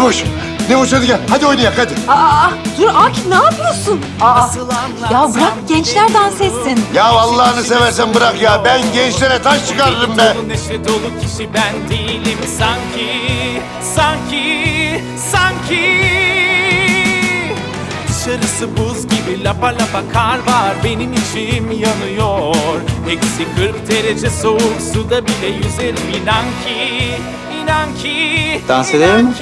Ne boş? Ne boş hadi gel. Hadi oynayalım hadi. Aa, dur Akif ne yapıyorsun? Aa, ya bırak gençler dans etsin. Ya Allah'ını seversen bırak ya. Ben gençlere taş çıkarırım be. Neşe dolu kişi ben değilim sanki Sanki, sanki Dışarısı buz gibi lapa lapa kar var Benim içim yanıyor Eksi 40 derece soğuk suda bile yüzerim inan ki Dans edelim mi?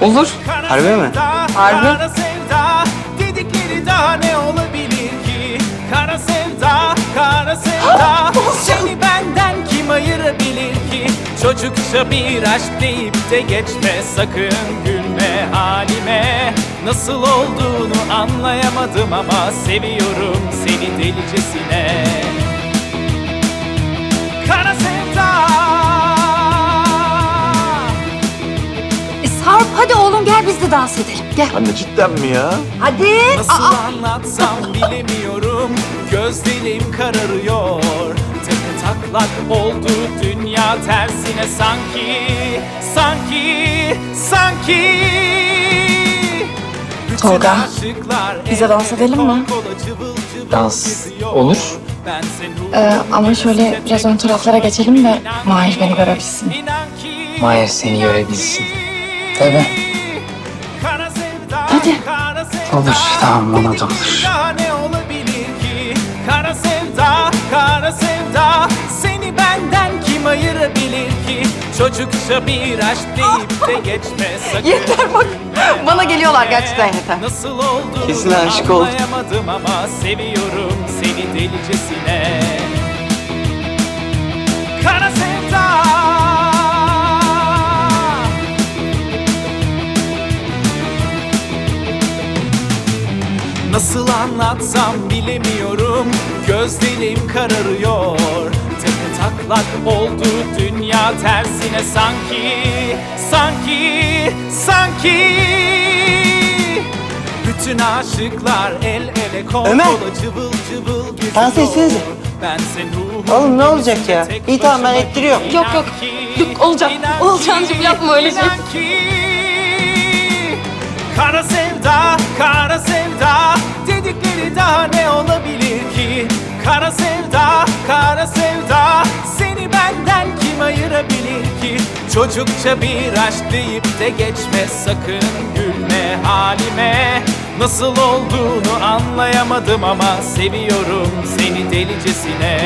Olur. Harbi mi? Harbi. Kara sevda dedikleri daha ne olabilir ki? Kara sevda, kara sevda Seni benden kim ayırabilir ki? Çocukça bir aşk deyip de geçme sakın gülme halime Nasıl olduğunu anlayamadım ama seviyorum seni delicesine Kara sevda dans edelim. Gel. Anne cidden mi ya? Hadi. Nasıl Aa, anlatsam bilemiyorum Gözlerim kararıyor Tepe taklak oldu dünya tersine sanki Sanki, sanki Bütün Tolga, bize dans edelim mi? Dans olur. Ee, ama şöyle biraz ön taraflara geçelim de Mahir beni görebilsin. Mahir seni görebilsin. Tabii. Hadi. Olur, tamam, ona da olur. Daha ne olabilir ki? Kara sevda, kara sevda. Seni benden kim ayırabilir ki? Çocukça bir aşk deyip de geçme sakın. Yeter bak. Bana geliyorlar gerçekten yeter. Nasıl olduğunu Kesin aşık oldum. anlayamadım ama seviyorum seni delicesine. Nasıl anlatsam bilemiyorum Gözlerim kararıyor Tepe taklak oldu dünya tersine sanki Sanki, sanki Bütün aşıklar el ele kol Ömer! kola cıvıl cıvıl geziyor Dans etsenize. Ben senin Oğlum ne olacak ya? tek İyi tamam ben başıma ettiriyorum. Yok, yok. Yok, olacak. inan Olcancığım, yapma öyle şey. inan ki. Kara sevda, kara sevda Dedikleri daha ne olabilir ki? Kara sevda, kara sevda Seni benden kim ayırabilir ki? Çocukça bir aşk deyip de geçme sakın gülme halime Nasıl olduğunu anlayamadım ama seviyorum seni delicesine